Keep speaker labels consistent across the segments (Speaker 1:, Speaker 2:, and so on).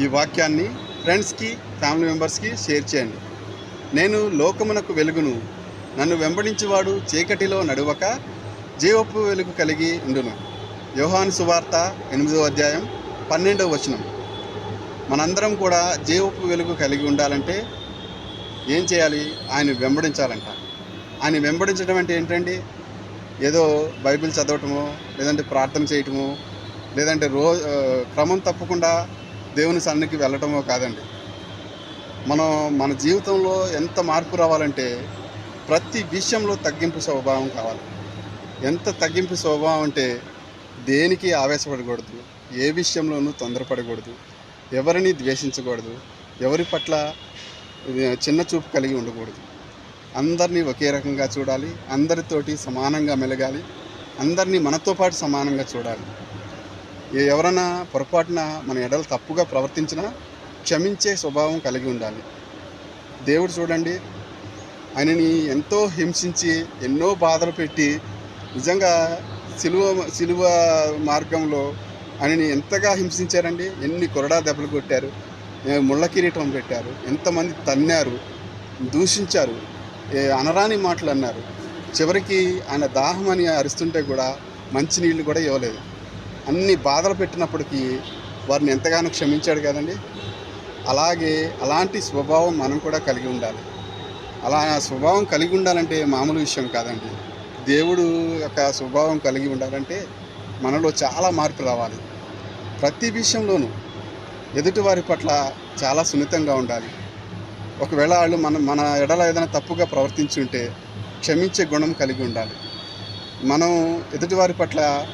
Speaker 1: ఈ వాక్యాన్ని ఫ్రెండ్స్కి ఫ్యామిలీ మెంబర్స్కి షేర్ చేయండి. నేను లోకమునకు వెలుగును. నన్ను వెంబడించేవాడు చీకటిలో నడువక జీవపు వెలుగు కలిగి ఉండును. యోహాను సువార్త ఎనిమిదో అధ్యాయం పన్నెండవ వచనం. మనందరం కూడా జీవపు వెలుగు కలిగి ఉండాలంటే ఏం చేయాలి? ఆయన వెంబడించాలంట. ఆయన వెంబడించడం అంటే ఏంటండి? ఏదో బైబిల్ చదవటమో లేదంటే ప్రార్థన చేయటమో లేదంటే రో క్రమం తప్పకుండా దేవుని సన్నికి వెళ్ళటమో కాదండి. మనం మన జీవితంలో ఎంత మార్పు రావాలంటే ప్రతి విషయంలో తగ్గింపు స్వభావం కావాలి. ఎంత తగ్గింపు స్వభావం అంటే దేనికి ఆవేశపడకూడదు ఏ విషయంలోనూ తొందరపడకూడదు ఎవరిని ద్వేషించకూడదు ఎవరి పట్ల చిన్న చూపు కలిగి ఉండకూడదు. అందరినీ ఒకే రకంగా చూడాలి అందరితోటి సమానంగా మెలగాలి అందరినీ మనతో పాటు సమానంగా చూడాలి. ఎవరైనా పొరపాటున మన ఎడలు తప్పుగా ప్రవర్తించినా క్షమించే స్వభావం కలిగి ఉండాలి. దేవుడు చూడండి ఆయనని ఎంతో హింసించి ఎన్నో బాధలు పెట్టి నిజంగా సిలువ సిలువ మార్గంలో ఆయనని ఎంతగా హింసించారండి? ఎన్ని కొరడా దెబ్బలు కొట్టారు ముళ్ళ కిరీటం పెట్టారు ఎంతమంది తన్నారు దూషించారు అనరాని మాటలు అన్నారు. చివరికి ఆయన దాహం అని అరుస్తుంటే కూడా మంచినీళ్ళు కూడా ఇవ్వలేదు. అన్ని బాధలు పెట్టినప్పటికీ వారిని ఎంతగానో క్షమించాడు కదండి. అలాగే అలాంటి స్వభావం మనం కూడా కలిగి ఉండాలి. అలా స్వభావం కలిగి ఉండాలంటే మామూలు విషయం కాదండి. దేవుడు యొక్క స్వభావం కలిగి ఉండాలంటే మనలో చాలా మార్పు రావాలి. ప్రతి విషయంలోనూ ఎదుటివారి పట్ల చాలా సున్నితంగా ఉండాలి. ఒకవేళ వాళ్ళు మన మన ఎడల ఏదైనా తప్పుగా ప్రవర్తించి ఉంటే క్షమించే గుణం కలిగి ఉండాలి. మనం ఎదుటివారి పట్ల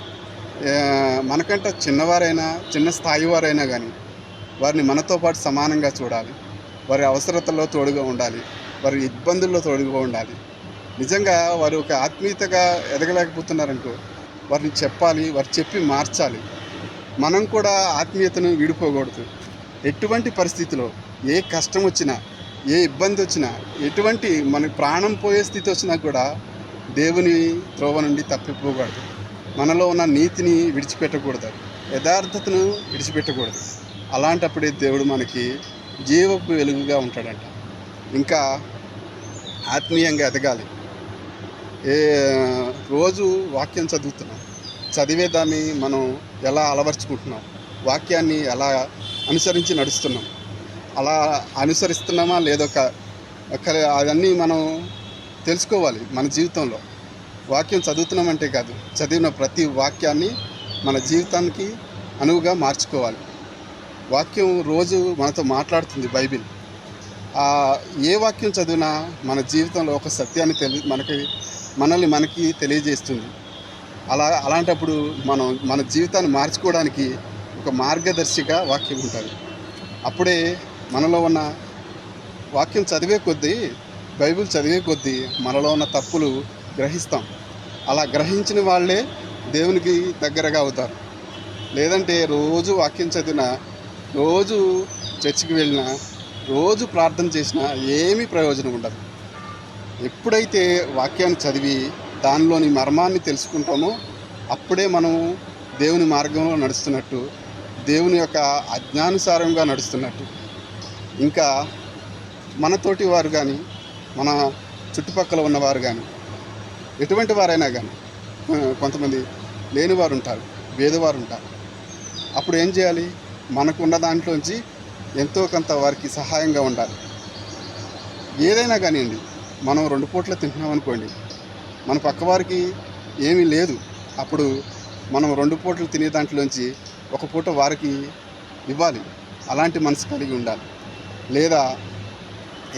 Speaker 1: మనకంటే చిన్నవారైనా చిన్న స్థాయి వారైనా కానీ వారిని మనతో పాటు సమానంగా చూడాలి. వారి అవసరతల్లో తోడుగా ఉండాలి. వారి ఇబ్బందుల్లో తోడుగా ఉండాలి. నిజంగా వారు ఒక ఆత్మీయతగా ఎదగలేకపోతున్నారనుకో వారిని చెప్పాలి వారు చెప్పి మార్చాలి. మనం కూడా ఆత్మీయతను విడిపోకూడదు. ఎటువంటి పరిస్థితిలో ఏ కష్టం వచ్చినా ఏ ఇబ్బంది వచ్చినా ఎటువంటి మన ప్రాణం పోయే స్థితి వచ్చినా కూడా దేవుని త్రోవ నుండి తప్పిపోకూడదు. మనలో ఉన్న నీతిని విడిచిపెట్టకూడదు. యథార్థతను విడిచిపెట్టకూడదు. అలాంటప్పుడే దేవుడు మనకి జీవపు వెలుగుగా ఉంటాడంట. ఇంకా ఆత్మీయంగా ఎదగాలి. ఏ రోజు వాక్యం చదువుతున్నాం. చదివేదాన్ని మనం ఎలా అలవర్చుకుంటున్నాం? వాక్యాన్ని ఎలా అనుసరించి నడుస్తున్నాం? అలా అనుసరిస్తున్నామా? లేదో అవన్నీ మనం తెలుసుకోవాలి మన జీవితంలో. వాక్యం చదువుతున్నామంటే కాదు చదివిన ప్రతి వాక్యాన్ని మన జీవితానికి అనువుగా మార్చుకోవాలి. వాక్యం రోజు మనతో మాట్లాడుతుంది బైబిల్. ఏ వాక్యం చదివినా మన జీవితంలో ఒక సత్యాన్ని తెలి మనకి మనల్ని మనకి తెలియజేస్తుంది. అలా అలాంటప్పుడు మనం మన జీవితాన్ని మార్చుకోవడానికి ఒక మార్గదర్శిగా వాక్యం ఉంటుంది. అప్పుడే మనలో ఉన్న వాక్యం చదివే కొద్దీ బైబిల్ చదివే కొద్దీ మనలో ఉన్న తప్పులు గ్రహిస్తాం. అలా గ్రహించిన వాళ్ళే దేవునికి దగ్గరగా అవుతారు. లేదంటే రోజు వాక్యం చదివినా రోజు చర్చికి వెళ్ళినా రోజు ప్రార్థన చేసినా ఏమీ ప్రయోజనం ఉండదు. ఎప్పుడైతే వాక్యాన్ని చదివి దానిలోని మర్మాన్ని తెలుసుకుంటామో అప్పుడే మనం దేవుని మార్గంలో నడుస్తున్నట్టు దేవుని యొక్క అజ్ఞానుసారంగా నడుస్తున్నట్టు. ఇంకా మనతోటి వారు కానీ మన చుట్టుపక్కల ఉన్నవారు కానీ ఎటువంటి వారైనా కానీ కొంతమంది లేనివారు ఉంటారు వేదవారు ఉంటారు అప్పుడు ఏం చేయాలి? మనకున్న దాంట్లోంచి ఎంతో కొంత వారికి సహాయంగా ఉండాలి. ఏదైనా కానివ్వండి మనం రెండు పూట్ల తింటున్నాం అనుకోండి మన పక్కవారికి ఏమీ లేదు. అప్పుడు మనం రెండు పూటలు తినే దాంట్లోంచి ఒక పూట వారికి ఇవ్వాలి. అలాంటి మనసు కలిగి ఉండాలి. లేదా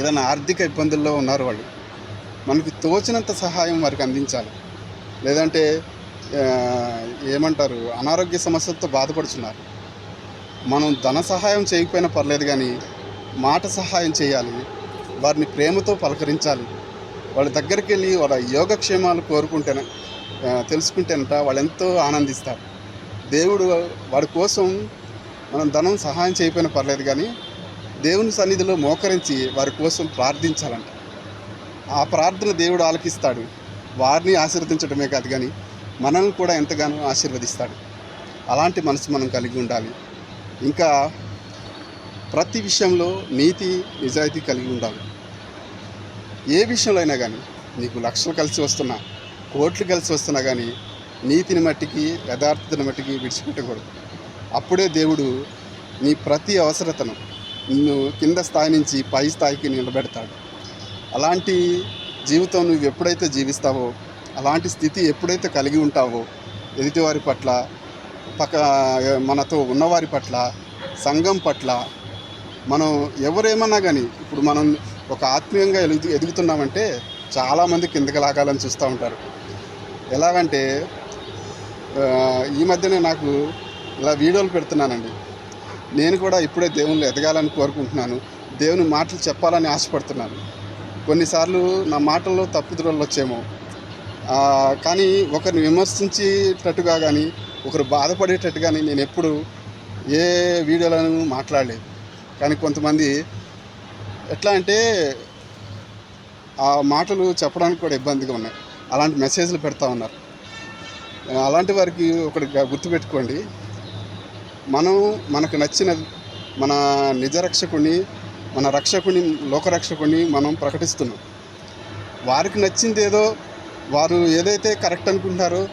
Speaker 1: ఏదైనా ఆర్థిక ఇబ్బందుల్లో ఉన్నారు వాళ్ళు మనకి తోచినంత సహాయం వారికి అందించాలి. లేదంటే ఏమంటారు అనారోగ్య సమస్యలతో బాధపడుతున్నారు మనం ధన సహాయం చేయకపోయినా పర్లేదు కానీ మాట సహాయం చేయాలి. వారిని ప్రేమతో పలకరించాలి. వాళ్ళ దగ్గరికి వెళ్ళి వాళ్ళ యోగక్షేమాలు కోరుకుంటేనే తెలుసుకుంటేనట వాళ్ళు ఎంతో ఆనందిస్తారు. దేవుడు వాడి కోసం మనం ధనం సహాయం చేయకపోయినా పర్లేదు కానీ దేవుని సన్నిధిలో మోకరించి వారి కోసం ప్రార్థించాలంట. ఆ ప్రార్థన దేవుడు ఆలకిస్తాడు. వారిని ఆశీర్వదించడమే కాదు కానీ మనల్ని కూడా ఎంతగానో ఆశీర్వదిస్తాడు. అలాంటి మనసు మనం కలిగి ఉండాలి. ఇంకా ప్రతి విషయంలో నీతి నిజాయితీ కలిగి ఉండాలి. ఏ విషయంలో అయినా కానీ నీకు లక్షలు కలిసి వస్తున్నా కోట్లు కలిసి వస్తున్నా కానీ నీతిని మట్టికి యథార్థతని మట్టికి విడిచిపెట్టకూడదు. అప్పుడే దేవుడు నీ ప్రతి అవసరతను నిన్ను కింద స్థాయి నుంచి పై స్థాయికి నిలబెడతాడు. అలాంటి జీవితం నువ్వు ఎప్పుడైతే జీవిస్తావో అలాంటి స్థితి ఎప్పుడైతే కలిగి ఉంటావో ఎదుటివారి పట్ల పక్క మనతో ఉన్నవారి పట్ల సంఘం పట్ల మనం ఎవరేమన్నా కానీ ఇప్పుడు మనం ఒక ఆత్మీయంగా ఎదుగు ఎదుగుతున్నామంటే చాలామంది కిందకి లాగాలని చూస్తూ ఉంటారు. ఎలాగంటే ఈ మధ్యనే నాకు ఇలా వీడియోలు పెడుతున్నానండి. నేను కూడా ఇప్పుడే దేవుళ్ళు ఎదగాలని కోరుకుంటున్నాను. దేవుని మాటలు చెప్పాలని ఆశపడుతున్నాను. కొన్నిసార్లు నా మాటల్లో తప్పుదొరలు వచ్చేమో కానీ ఒకరిని విమర్శించేటట్టుగా కానీ ఒకరు బాధపడేటట్టు కానీ నేను ఎప్పుడు ఏ వీడియోలను మాట్లాడలేదు. కానీ కొంతమంది ఎట్లా అంటే ఆ మాటలు చెప్పడానికి కూడా ఇబ్బందిగా ఉన్నాయి. అలాంటి మెసేజ్లు పెడతా ఉన్నారు. అలాంటి వారికి ఒకటి గుర్తుపెట్టుకోండి. మనం మనకు నచ్చిన మన నిజరక్షకుని మన రక్షకుని లోకరక్షకుని మనం ప్రకటిస్తున్నాం. వారికి నచ్చింది ఏదో వారు ఏదైతే కరెక్ట్ అనుకుంటారో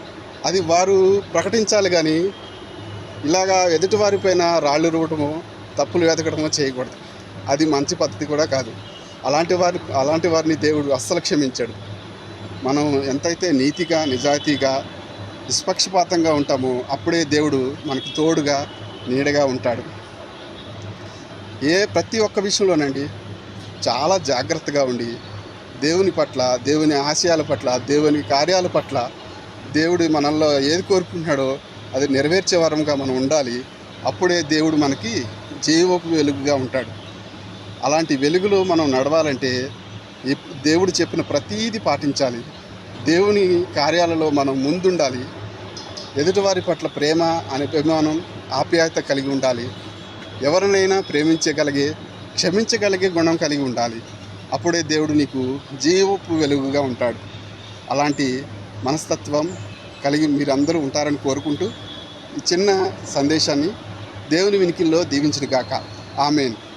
Speaker 1: అది వారు ప్రకటించాలి కానీ ఇలాగా ఎదుటివారిపైన రాళ్ళు రువ్వటమో తప్పులు వెతకడమో చేయకూడదు. అది మంచి పద్ధతి కూడా కాదు. అలాంటి వారి అలాంటి వారిని దేవుడు అస్సలు క్షమించాడు. మనం ఎంతైతే నీతిగా నిజాయితీగా నిష్పక్షపాతంగా ఉంటామో అప్పుడే దేవుడు మనకు తోడుగా నీడగా ఉంటాడు. ఏ ప్రతి ఒక్క విషయంలోనండి చాలా జాగ్రత్తగా ఉండి దేవుని పట్ల దేవుని ఆశయాల పట్ల దేవుని కార్యాల పట్ల దేవుడు మనల్లో ఏది కోరుకుంటున్నాడో అది నెరవేర్చే వరంగా మనం ఉండాలి. అప్పుడే దేవుడు మనకి జీవపు వెలుగుగా ఉంటాడు. అలాంటి వెలుగులో మనం నడవాలంటే దేవుడు చెప్పిన ప్రతీది పాటించాలి. దేవుని కార్యాలలో మనం ముందుండాలి. ఎదుటివారి పట్ల ప్రేమ అనే అభిమానం ఆప్యాయత కలిగి ఉండాలి. ఎవరినైనా ప్రేమించగలిగే క్షమించగలిగే గుణం కలిగి ఉండాలి. అప్పుడే దేవుడు నీకు జీవపు వెలుగుగా ఉంటాడు. అలాంటి మనస్తత్వం కలిగి మీరందరూ ఉంటారని కోరుకుంటూ ఈ చిన్న సందేశాన్ని దేవుని వినికిల్లో దీవించిన గాక ఆమెను.